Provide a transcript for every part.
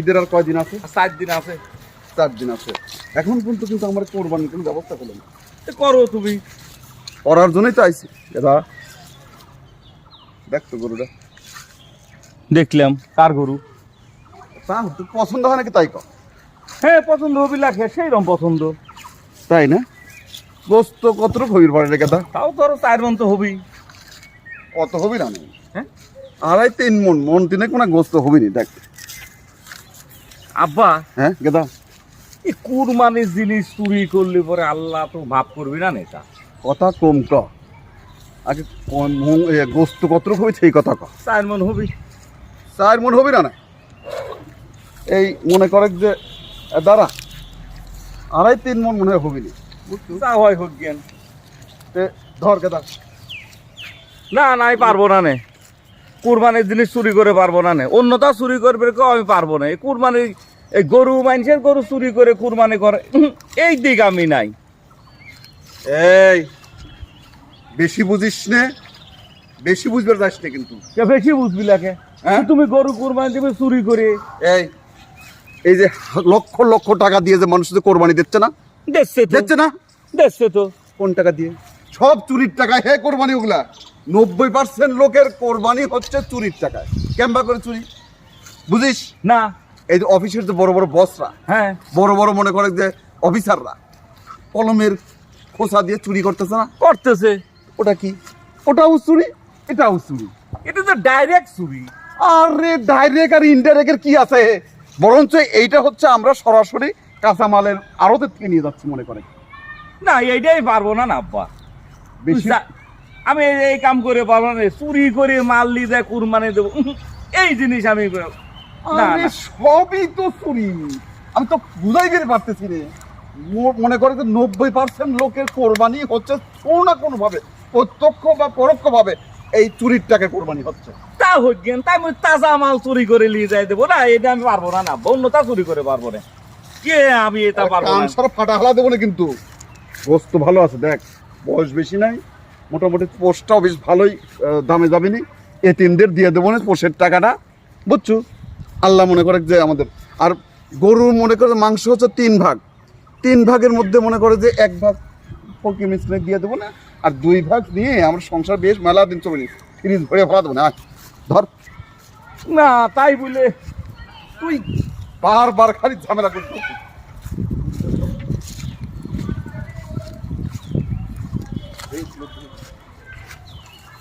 ঈদের আর কয়দিন আছে? চার দিন আছে। চার দিন আছে। এখন পর্যন্ত কিন্তু আমার কোরবানির কোনো ব্যবস্থা করল না। করো তুমি। করার জন্যই তো আইছি। এরা দেখ তো গরুটা। দেখলাম কার গরু? তা তোর পছন্দ হয় নাকি তাই কর? হ্যাঁ পছন্দ হবি লাগে সেই রকম পছন্দ। তাই না? গোস্ত কত হবির পারে কথা তাও ধরো চার মন তো হবি। কত হবি না নেই হ্যাঁ? আড়াই তিন মন মন তিনে কোনো গোস্ত হবি নি দেখ। আব্বা হ্যাঁ গেদা। এই কুরবানির জিনিস চুরি করলে পরে আল্লাহ তো ভাব করবি না নেতা? কথা কম ক। আগে কোন এ, গোস্ত কত হবি সেই কথা ক। চার মন হবি। চার মন হবি না না? এই মনে করে যে দাঁড়া আড়াই তিন মন মনে হয় হবি তা হয় হোক জ্ঞান। তে ধর গেদা। না নাই পারব না নে। কুরবানির জিনিস চুরি করে পারব না নে। অন্যটা চুরি করবে কেউ আমি পারব না। এই কুরবানি এই গরু মানুষের গরু চুরি করে কুরবানি করে এই দিক আমি নাই। এই বেশি বুঝিস নে বেশি বুঝবার যাস না কিন্তু। বেশি বুঝবি লাগে হ্যাঁ? তুমি গরু কুরবানি দেবে চুরি করে। এই এই যে লক্ষ লক্ষ টাকা দিয়ে যে মানুষ কোরবানি দিচ্ছে না? দিচ্ছে না? দেখছে তো। কোন টাকা দিয়ে? সব চুরির টাকায় হে কোরবানি ওগুলা। নব্বই পার্সেন্ট লোকের কোরবানি হচ্ছে চুরির টাকায়। কেমবা করে চুরি। বুঝিস? না। এই যে অফিসের যে বড় বড় বসরা হ্যাঁ। বড় বড় মনে করে যে অফিসাররা কলমের খোসা দিয়ে চুরি করতেছে না? করতেছে। ওটা কি? ওটাও চুরি এটাও চুরি। এটা তো ডাইরেক্ট চুরি। আরে ডাইরেক্ট আর ইনডাইরেক্টের কি আছে? বরঞ্চ এইটা হচ্ছে আমরা সরাসরি কাঁচামালের আড়তের থেকে নিয়ে যাচ্ছি মনে করে। না এইটাই পারব না না আব্বা। আমি এই- কাম করে পারব না চুরি করে মাল নিয়ে যায় কুরবানি দেবো। এই জিনিস আমি। সবই তো চুরি। আমি তো বুঝাই গেলে পারতেছি রে। মনে করে যে নব্বই পার্সেন্ট লোকের কোরবানি হচ্ছে কোনো না কোনো ভাবে প্রত্যক্ষ বা পরোক্ষ ভাবে এই চুরির টাকা কোরবানি হচ্ছে। তা জ্ঞান তাই আমি তাজা মাল চুরি করে নিয়ে যাই দেবো। না এটা আমি পারব না না। অন্যটা চুরি করে পারব না। কে আমি এটা পারব না? ফাটা হালা দেবো না কিন্তু। বস্তু ভালো আছে দেখ। বয়স বেশি নাই, মোটামুটি পোস্টটাও বেশ ভালোই দামে যাবে নি এতিমদের দিয়ে দেবো না, পোষের টাকাটা। বুঝছ? আল্লাহ মনে করে যে আমাদের। আর গরু মনে করে মাংস হচ্ছে তিন ভাগ। তিন ভাগের মধ্যে মনে করে যে এক ভাগ ফকি মিশ্রে দিয়ে দেবো না, আর দুই ভাগ নিয়ে আমার সংসার বেশ মেলা দিন চলে ফ্রিজ ভরে ফেলা দেবো না ধর। না, তাই বলে তুই বারবার খালি ঝামেলা করছিস। no grupo.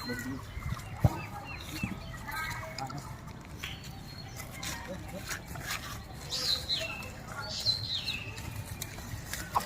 No grupo.